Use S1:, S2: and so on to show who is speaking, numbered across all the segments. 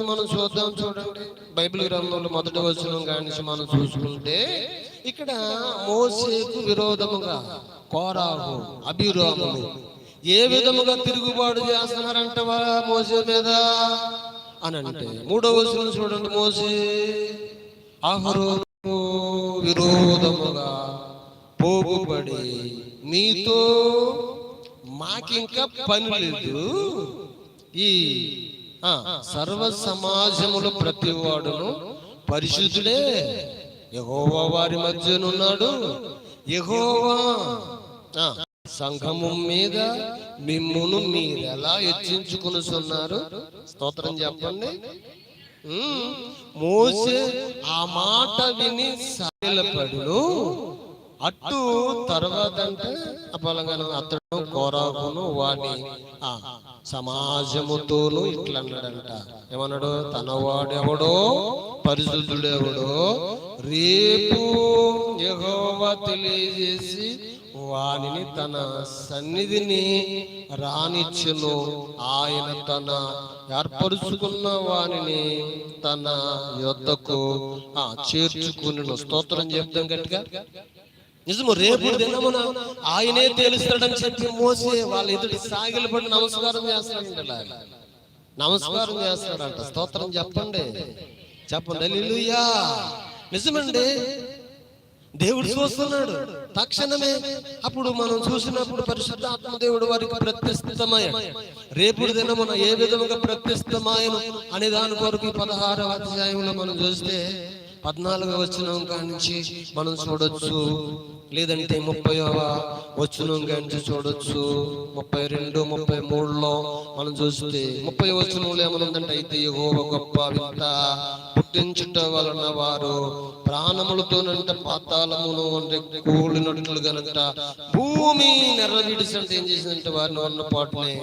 S1: నుంచి మనం చూద్దాం చూడండి. బైబిల్ గ్రంథంలో మొదటి వచనం కానించి మనం చూసుకుంటే ఇక్కడ మోసేకు విరోధముగా కోరాహు అభిరాములు ఏ విధముగా తిరుగుబాటు చేస్తున్నారంట మోసే మీద? అని అంటే మూడవ వచనం చూడండి మోసే అహరోను విరోధముగా పోగుబడి మీతో మాకింకా పని లేదు. ఈ సర్వ సమాజములు ప్రతి వాడును పరిశుద్ధుడే. యహోవా వారి మధ్యనున్నాడు. యహోవా సంఘము మీద మిమ్మును మీరు ఎలా హెచ్చించుకునిస్తున్నారు స్తోత్రం చెప్పండి. మోసే ఆ మాట విని సాయలపడును అట్టు తర్వాత అంటే అపలంగాను అతడు కోరాకును వాడి ఆ సమాజముతోను ఇట్లా అన్నాడంట ఏమన్నాడు? తన వాడెవడో పరిశుద్ధుడెవడో రేపు యెహోవా తెలియజేసి వానిని తన సన్నిధిని రానిచ్చును. ఆయన తన ఏర్పరుచుకున్న వానిని తన యొద్దకు ఆ చేర్చుకుని స్తోత్రం చెప్తాం గట్టిగా. నిజము రేపు దినమున ఆయనే తెలుస్తాడని చెప్పి మోసే వాళ్ళ ఎదుటి సాగిలపడి నమస్కారం చేస్తాడంట ఇలా. నమస్కారం చేస్తాడంట. స్తోత్రం చెప్పండి. చెప్పండి. హల్లెలూయా. నిజమండి. దేవుడు చూస్తున్నాడు. తక్షణమే అప్పుడు మనం చూసినప్పుడు పరిశుద్ధ ఆత్మదేవుడు వారికి ప్రత్యస్తమయ్యాడు రేపు దినమున ఏ విధముగా ప్రత్యస్తమాయను అనే దాని కొరకు పదహారవ అధ్యాయంలో మనం చూస్తే పద్నాలుగో వచనం కానించి మనం చూడొచ్చు. లేదంటే ముప్పై వచనం కానించి చూడొచ్చు. ముప్పై రెండు ముప్పై మూడులో మనం చూస్తే ముప్పై వచనంలో ఏమనుందంటే అయితే యెహోవ గొప్ప వింత పుట్టించుట వలన వారు ప్రాణములతోనంట పాతాళమును అంటే కూలినట్లు గనట భూమి నెర్రవిడిసంటే ఏం చేసిందంటే వారిని ఉన్న పాటనే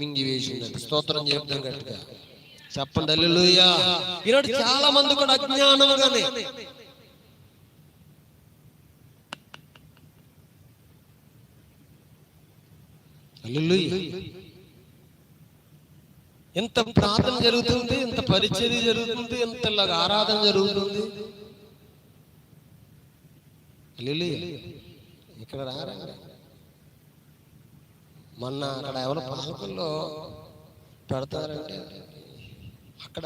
S1: మింగి వేసిందంట స్తోత్రం చెప్తాం గట్టిగా. చెప్పండి అల్లెలుయ్యా ఈనాడు చాలా మంది కూడా అజ్ఞానముగానే హల్లెలూయా. ఎంత ప్రార్థన జరుగుతుంది ఎంత పరిచర్య జరుగుతుంది ఎంత ఆరాధన జరుగుతుంది. ఇక్కడ రారా మొన్న అక్కడ ఎవరో పాలకుల్లో పెడతారంటే అక్కడ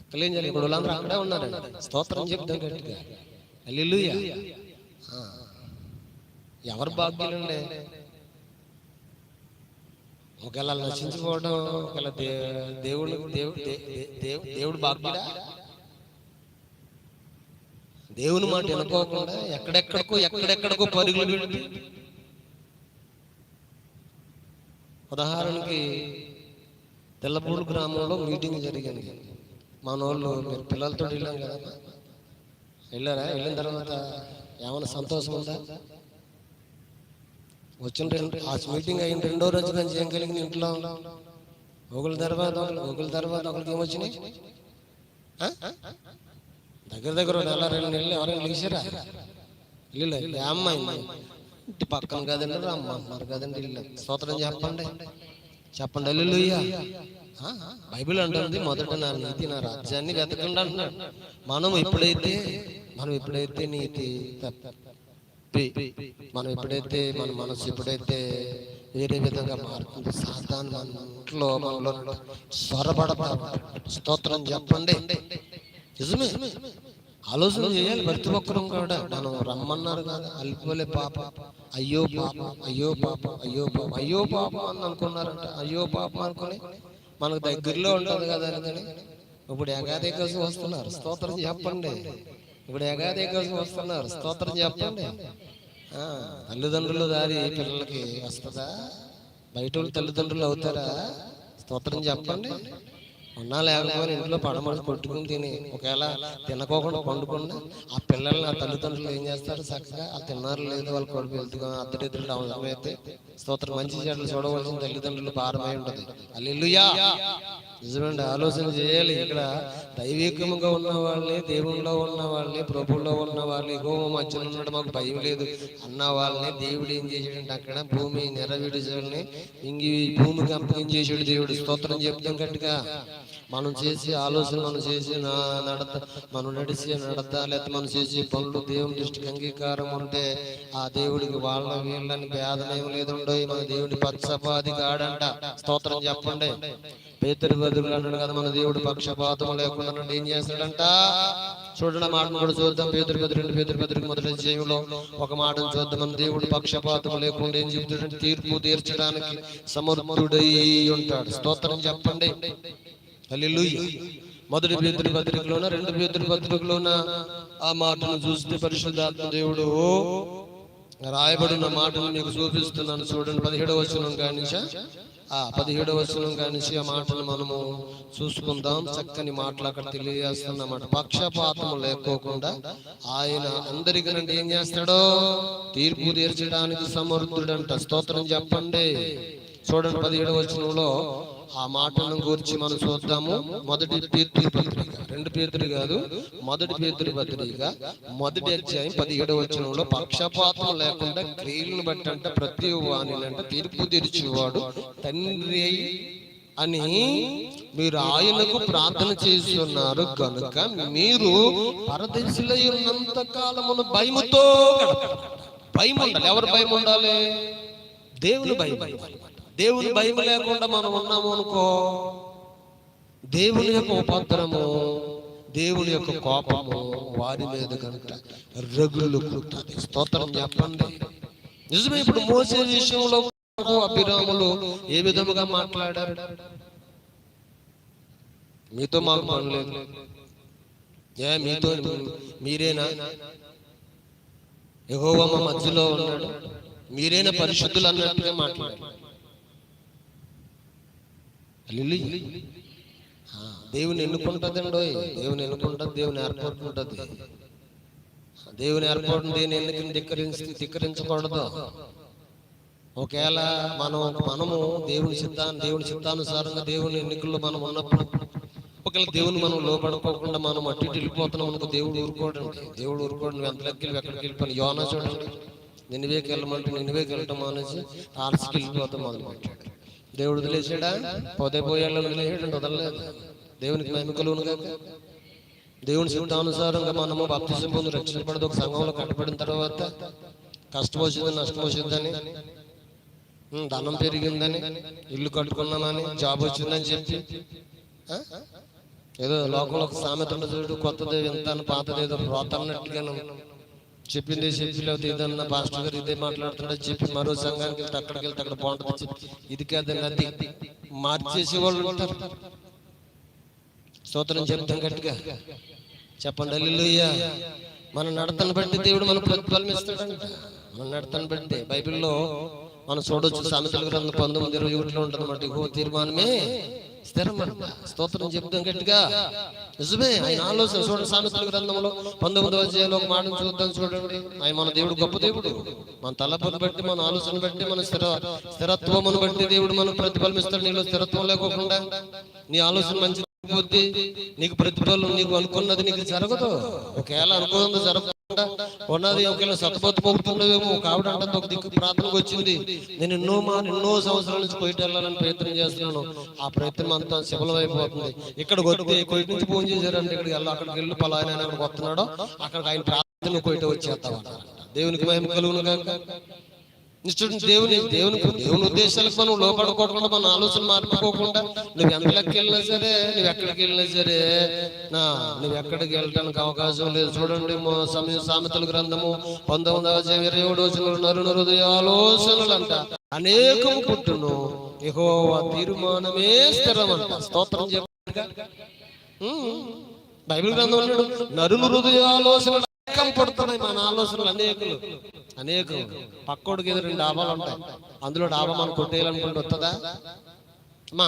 S1: ఎక్కలేం జరిగింది ఇప్పుడు వాళ్ళందరూ అక్కడే ఉన్నారండి. స్తోత్రం చెప్తాం గట్టిగా. అల్లు ఎవరు బాధ్యులండి? ఒకవేళ వాళ్ళు నశించుకోవడం ఒకవేళ దేవుడు దేవుడు దేవుడు బాధ్యుడా? దేవుని మాట వినుకోకుండా ఎక్కడెక్కడికో ఎక్కడెక్కడికో పరుగులు పెట్టి ఉదాహరణకి తెల్లపూడు గ్రామంలో మీటింగ్ జరిగింది. మన వాళ్ళు మీరు పిల్లలతో వెళ్ళాం కదా. వెళ్ళారా? వెళ్ళిన తర్వాత ఏమైనా సంతోషం ఉందా? వచ్చిన ఆ మీటింగ్ అయిన రెండో రోజు నుంచి ఏం కలిగింది ఇంట్లో? ఒకళ్ళ తర్వాత ఒకళ్ళ తర్వాత ఒకరికి ఏమొచ్చినాయి దగ్గర దగ్గర నెల రెండు నెలలు ఎవరైనా లేచారా ఇల్లు ఏ అమ్మాయి? ఇంటి పక్కన కదండి అమ్మ అన్నారు కదండి ఇల్లు. స్తోత్రం చెప్పండి. చెప్పండి అల్లుయ్యా బైబిల్ అంటుంది మొదట నా నీతి నా రాజ్యాన్ని వెతకండి అంటున్నాడు. మనం ఎప్పుడైతే మనం ఎప్పుడైతే నీతి మనం ఎప్పుడైతే మన మనసు ఎప్పుడైతే వేరే విధంగా మారుతుంది సాధారణ మన ఇంట్లో మనలో స్వరపడతా స్తోత్రం చెప్పండి. నిజమే. ఆలోచన చేయాలి. ప్రతి ఒక్కరం కూడా మనం రమ్మన్నారు కదా. అల్లిపోలే పాప. అయ్యో పాప. అయ్యో పాప. అయ్యో పాప. అయ్యో పాప అని అనుకున్నారంట. అయ్యో పాప అనుకుని మనకు దగ్గరలో ఉంటుంది కదా అనుకుని ఇప్పుడు ఎగాది కోసం వస్తున్నారు. స్తోత్రం చెప్పండి. ఇప్పుడు ఎగాది కోసం వస్తున్నారు. స్తోత్రం చెప్పండి. తల్లిదండ్రుల దారి పిల్లలకి వస్తుందా? బయట వాళ్ళు తల్లిదండ్రులు అవుతారా? స్తోత్రం చెప్పండి. ఉన్నా లేకపోయినా ఇంట్లో పడమడి కొట్టుకుని తిని ఒకవేళ తినకోకుండా పండుకుండా ఆ పిల్లల్ని ఆ తల్లిదండ్రులు ఏం చేస్తారు? చక్కగా ఆ తిన్నారు లేదు వాళ్ళు కొడుకు వెళ్తుగా అద్దరిద్దరు అవసరమైతే స్తోత్రం. మంచి చెట్లు చూడవలసిన తల్లిదండ్రులు భారమై ఉంటుంది. అల్లెలుయా నిజమండి ఆలోచన చేయాలి. ఇక్కడ దైవికముగా ఉన్న వాళ్ళని దేవుళ్ళలో ఉన్న వాళ్ళని ప్రభుల్లో ఉన్న వాళ్ళని గోమ మధ్యన ఉండడం మాకు భయం లేదు. అన్న వాళ్ళని దేవుడు ఏం చేసాడంటే అక్కడ భూమి నెరవేర్చాలని ఇంగి భూమికి చేసాడు దేవుడు. స్తోత్రం చెప్తాం గట్టిగా. మనం చేసే ఆలోచన మనం చేసే నా నడత మనం నడిచే నడత లేకపోతే మనం చేసే పనులు దేవుని దృష్టికి అంగీకారం ఉంటే ఆ దేవుడికి వాళ్ళ వీళ్ళని భేదం ఏం లేదుండో మన దేవుడి పచ్చపాది కాడంట. స్తోత్రం చెప్పండి. పేతురు బదులు అన్నాడు కదా మన దేవుడు పక్షపాతం లేకుండా నుండి ఏం చేస్తాడంట? చూడండి మాట కూడా చూద్దాం. పేతురు బదులు రెండు పేతురు బదులు మొదటి అధ్యాయంలో ఒక మాటను చూద్దాం. మన దేవుడు పక్షపాతం లేకుండా ఏం చెబుతాడంటే తీర్పు తీర్చడానికి సమర్థుడై ఉంటాడు స్తోత్రం చెప్పండి. హల్లెలూయా. మొదటి పేదరి పత్రికలోన రెండు పేదరి పత్రికలోన? ఆ మాటను చూస్తే పరిశుద్ధాత్మ దేవుడు రాయబడిన మాటను మీకు చూపిస్తున్నాను. చూడండి పదిహేడవ వచనం కానించా. ఆ పదిహేడవ వచనం కానించి ఆ మాటలు మనము చూసుకుందాం. చక్కని మాటలు అక్కడ తెలియజేస్తున్నమాట. పక్షపాతం లేకోకుండా ఆయన అందరికీ నుండి ఏం చేస్తాడో? తీర్పు తీర్చడానికి సమర్థుడంట. స్తోత్రం చెప్పండి. చూడండి పదిహేడవ వచనంలో ఆ మాటలను గురించి మనం చూద్దాము. మొదటి పత్రిక. రెండు పేతురు కాదు మొదటి పేతుడి పత్రిక. మొదటి అధ్యాయం పదిహేడవ వచనంలో పక్షపాతం లేకుండా క్రియలను బట్టి అంటే ప్రతి వాణి అంటే తీర్పు తీర్చేవాడు తండ్రి అయి అని మీరు ఆయనకు ప్రార్థన చేస్తున్నారు కనుక మీరు పరదేశులై ఉన్నంత కాలమును భయముతో భయం ఉండాలి ఎవరు భయం ఉండాలి దేవుని భయం దేవుని భయం లేకుండా మనం ఉన్నాము అనుకో. దేవుని యొక్క ఉపద్రము దేవుని యొక్క కోపము వారి మీద కనుక రగులు కుట్టాలి స్తోత్రం చెప్పండి. నిజమే ఇప్పుడు మోసే విషయంలో అభిరాములు ఏ విధముగా మాట్లాడారు? మీతో మాకు పని లేదు. ఏ మీతో మీరేనా? ఎగోవ మా మధ్యలో ఉన్నాడు. మీరేనా పరిశుద్ధులు అన్నట్టుగా మాట్లాడారు? దేవుని ఎన్నుకుంటుందండి దేవుని ఎన్నుకుంటుంది దేవుని ఏర్పాటు ఉంటుంది. దేవుని ఏర్పాటు దేని ఎన్నికని ధిక్కరించి ధిక్కరించకూడదు. ఒకవేళ మనం మనము దేవుని చిత్తాన్ని దేవుని చిత్తానుసారంగా దేవుని ఎన్నికల్లో మనం ఉన్నప్పుడు ఒకవేళ దేవుని మనం లోపడుకోకుండా మనం అట్టి వెళ్ళిపోతున్నాం అనుకో దేవుడు ఊరుకోడండి. దేవుడు ఊరుకోవడం ఎంత లెక్కలు ఎక్కడికి వెళ్ళిపోయిన. యోనా చూడండి. నిన్నవేకి వెళ్ళమంటే నిన్నవేకి వెళ్ళటం అనేసి ఆర్సికి వెళ్ళిపోతాం మొదలు పెట్టాడు దేవుడు వదిలేసాడా పోతే పోయేళ్ళని వదిలేసాడు వదలలేదు. దేవునికి మహిమ కలుగును కాక. దేవుని సిద్ధానుసారంగా మనము బాప్తిజం పొంది రక్షించబడదు ఒక సంఘంలో కట్టబడిన తర్వాత కష్టం వచ్చింది నష్టం వచ్చిందని ధనం పెరిగిందని ఇల్లు కట్టుకున్నానని జాబ్ వచ్చిందని చెప్పి ఏదో లోకంలో ఒక సామెత ఉంటుంది చూడు కొత్తది ఎంత పాతది ఏదో రోత చెప్పింది చెప్పి లేకపోతే ఏదన్నా పాస్టర్ గారు ఇదే మాట్లాడుతున్నాడు చెప్పి మరో సంఘానికి వెళ్తే అక్కడికి వెళ్తే అక్కడ బాగుంటుంది చెప్పి ఇది కాదండి అది మార్చేసే వాళ్ళు ఉంటారు. స్తోత్రం చెప్తాం గట్టిగా. చెప్పండి అల్లుయ్య మన నడతను బట్టి దేవుడు మన ప్రతిఫలం ఇస్తాడంట. మన నడతను బట్టి. బైబిల్లో మనం చూడొచ్చు సామెతల గ్రంథం పంతొమ్మిది ఇరవై ఒకటిలో ఉంటుంది అన్నమాట ఇగో తీర్మానమే స్థిరమంట స్తోత్రం చెప్తాం గట్టిగా నిజమే ఆయన ఆలోచన చూడండి సామెతల గ్రంథంలో పంతొమ్మిదవ అధ్యాయంలో ఒక చూద్దాం చూడండి. ఆయన మన దేవుడు గొప్ప దేవుడు. మన తలపును బట్టి మన ఆలోచన బట్టి మన స్థిర స్థిరత్వమును బట్టి దేవుడు మనం ప్రతిఫలం ఇస్తాడు నీలో స్థిరత్వం లేకోకుండా. నీ ఆలోచన మంచి పోతే నీకు ప్రతిఫలం నీకు అనుకున్నది నీకు జరగదు. ఒకవేళ అనుకున్నది జరగదు ఉన్నది ఒకవేళ సతపత్తు పోతుండేమో ఒక ఆవిడ అంటే ఒక దిక్కు ప్రార్థనకు వచ్చింది. నేను ఎన్నో మా ఎన్నో సంవత్సరాల నుంచి కొయిట వెళ్ళాలని ప్రయత్నం చేస్తున్నాను. ఆ ప్రయత్నం అంతా సఫలమైపోతుంది ఇక్కడ వస్తే కొయిట నుంచి ఫోన్ చేశారంటే ఇక్కడికి వెళ్ళి అక్కడికి వెళ్ళి పలాయన అక్కడికి వస్తున్నాడు అక్కడికి ఆయన ప్రార్థన కొయిట వచ్చేస్తామంట దేవునికి మహిమ కలుగును కాక చూడండి దేవుని దేవుని దేవుని ఉద్దేశాలకు మనం లోపడుకోకుండా మన ఆలోచన మార్పుకోకుండా నువ్వు ఎంత లెక్క వెళ్ళినా సరే నువ్వు ఎక్కడికి వెళ్ళినా సరే నా నువ్వు ఎక్కడికి వెళ్ళడానికి అవకాశం లేదు. చూడండి సమయం సామెతల గ్రంథము పంతొమ్మిదవ అధ్యాయం ఇరవై ఏడు నరుణ హృదయ ఆలోచనలు అంట. అనేకం పుట్టును యెహోవా తీర్మానమే స్థిరమంట. స్తోత్రం చెప్పగా బైబిల్ గ్రంథం నరుణ హృదయ ఆలోచనలు పుడుతున్నాయి మన ఆలోచనలు అనేకులు. అనేక పక్కోడికి ఏదో రెండు డాబాలు ఉంటాయి. అందులో డాబా మనం కొట్టేయాలనుకుంటే వస్తుందా? మా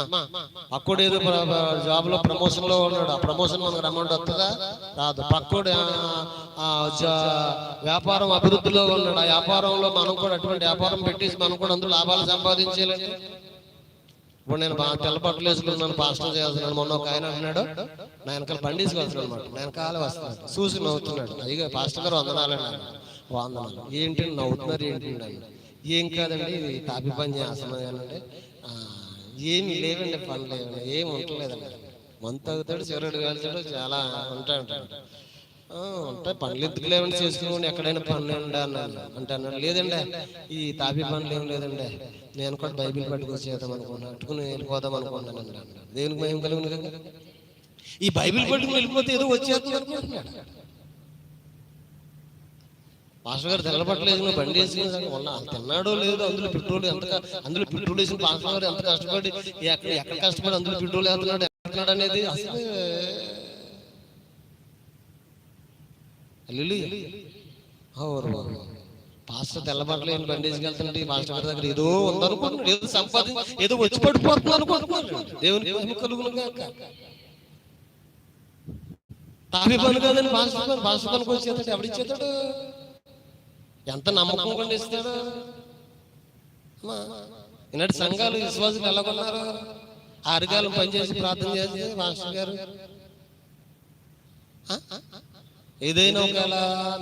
S1: పక్కోడు ఏదో జాబ్లో ప్రమోషన్లో ఉన్నాడు. ఆ ప్రమోషన్ మనకు రమ్మంటే వస్తుందా? రాదు. పక్కోడు వ్యాపారం అభివృద్ధిలో ఉన్నాడు. ఆ వ్యాపారంలో మనం కూడా అటువంటి వ్యాపారం పెట్టేసి మనం కూడా అందులో లాభాలు సంపాదించాలంటే ఇప్పుడు నేను బాగా తెల్ల బట్టలు వేసుకున్నాను పాస్టర్ చేస్తున్నాను మొన్న ఒక ఆయన అన్నాడు నా వెనకాల బండి వేసుకొస్తున్నాడు అనమాట నా వెనకాల వస్తున్నాడు. చూసి నవ్వుతున్నాడు. అయ్యో పాస్టర్ గారు వందనాలు అన్నాడు. వందనాలు. ఏంటి నవ్వుతున్నారు ఏంటి ఏం కాదండి ఇది తాపి పని చేస్తున్నాను అంటే ఏమి లేవండి పని లేవండి ఏం ఉండలేదండి మంత్ అవుతాడు చివరడు కాల్చాడు చాలా ఉంటాయి ఉంటాడు ఉంటాయి. పనులు ఎందుకు లేవండి చేసుకోండి ఎక్కడైనా పనులు ఉండే అన్నాను అంటే అన్నాడు లేదండి ఈ తాపి పనులు ఏం లేదండి. నేను కూడా బైబిల్ పట్టుకొని చేద్దాం అనుకున్నాను పట్టుకుని వెళ్ళిపోదాం అనుకున్నాను అన్నాడు. దేవునికి భయం కలిగింది కదా ఈ బైబిల్ పట్టుకుని వెళ్ళిపోతే ఏదో వచ్చేస్తుంది అనుకుంటున్నాడు. పాస్టర్ గారు తెల్లబట్టలేదు నువ్వు బండి వేసి ఉన్నా తిన్నాడో లేదో అందులో పెట్రోల్ ఎంత అందులో పెట్రోల్ వేసిన పాస్టర్ గారు ఎంత కష్టపడి ఎక్కడ ఎక్కడ కష్టపడి అందులో పెట్రోల్ వెళ్తున్నాడు ఎక్కడ అనేది అసలు అల్లు ఓరు. పాస్టర్ తెల్లబట్టలు ఏం బండి వేసుకెళ్తుంటే పాస్టర్ గారి దగ్గర ఏదో ఉందనుకుంటున్నాడు ఏదో సంపాదించి ఏదో వచ్చి పడిపోతుంది అనుకుంటున్నాడు దేవుని మహిమ కలుగును గాక. తాపి పని కాదని పాస్టర్ పని పాస్టర్ పనికి వచ్చేస్తాడు. ఎవడిచ్చేస్తాడు ఎంత నమ్మకం కూడా ఇస్తాడు ఈనాటి సంఘాలు విశ్వాసులు ఎలా ఉన్నారు ఆరుగాలం పనిచేసి ప్రార్థన చేసి మాస్టర్ గారు? ఏదైనా ఒకవేళ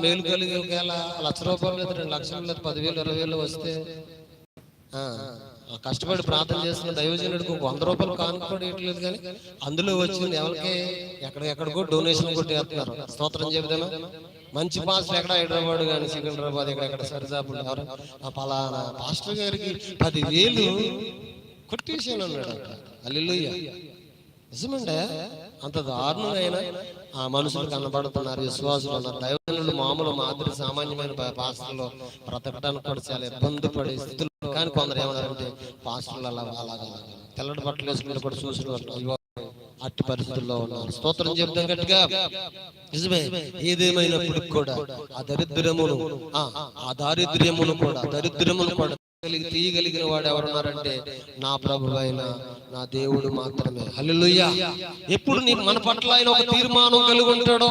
S1: మేలు కలిగి ఒకవేళ లక్ష రూపాయలు లేదా రెండు లక్షలు లేదా పదివేలు ఇరవై వేలు వస్తే కష్టపడి ప్రార్థన చేస్తున్న దైవజనుడికి వంద రూపాయలు కానుకోవట్లేదు కానీ అందులో వచ్చింది ఎవరికి? ఎక్కడికెక్కడికో డొనేషన్ కొట్టేస్తున్నారు స్తోత్రం చెబుదామా? మంచి పాస్టర్ ఎక్కడ? హైదరాబాద్ కానీ సికింద్రాబాద్ ఇక్కడ ఎక్కడ? సరిదాపులు ఎవరు? ఆ పలానా పాస్టర్ గారికి పదివేలు కొట్టేసాను అన్నాడు అల్లుయ్య నిజమండే? అంత దారుణంగా ఆ మనుషులు కనబడుతున్నారు విశ్వాసులు ఉన్నారు. దైవజనులు మామూలు మాదిరి సామాన్యమైన పా- పాస్టర్లు బ్రతకడానికి కూడా చాలా ఇబ్బంది పడే స్థితులు కానీ కొందరు ఏమన్నారంటే పాస్టర్లు అలా అలాగా తెల్లటి బట్టలు వేసుకుంటే కూడా చూసిన అట్టి పరిస్థితుల్లో ఉన్నారు. స్తోత్రం చెప్తాం గట్టిగా. నిజమే. ఏదేమైనప్పుడు కూడా ఆ దరిద్రమును ఆ దారిద్ర్యమును కూడా దరిద్రమును కూడా తీయగలిగిన వాడు ఎవరున్నారంటే నా ప్రభు అయిన నా దేవుడు మాత్రమే. హల్లెలూయా. ఎప్పుడు నీ మన పట్ల ఆయన ఒక తీర్మానం కలిగి ఉంటాడో?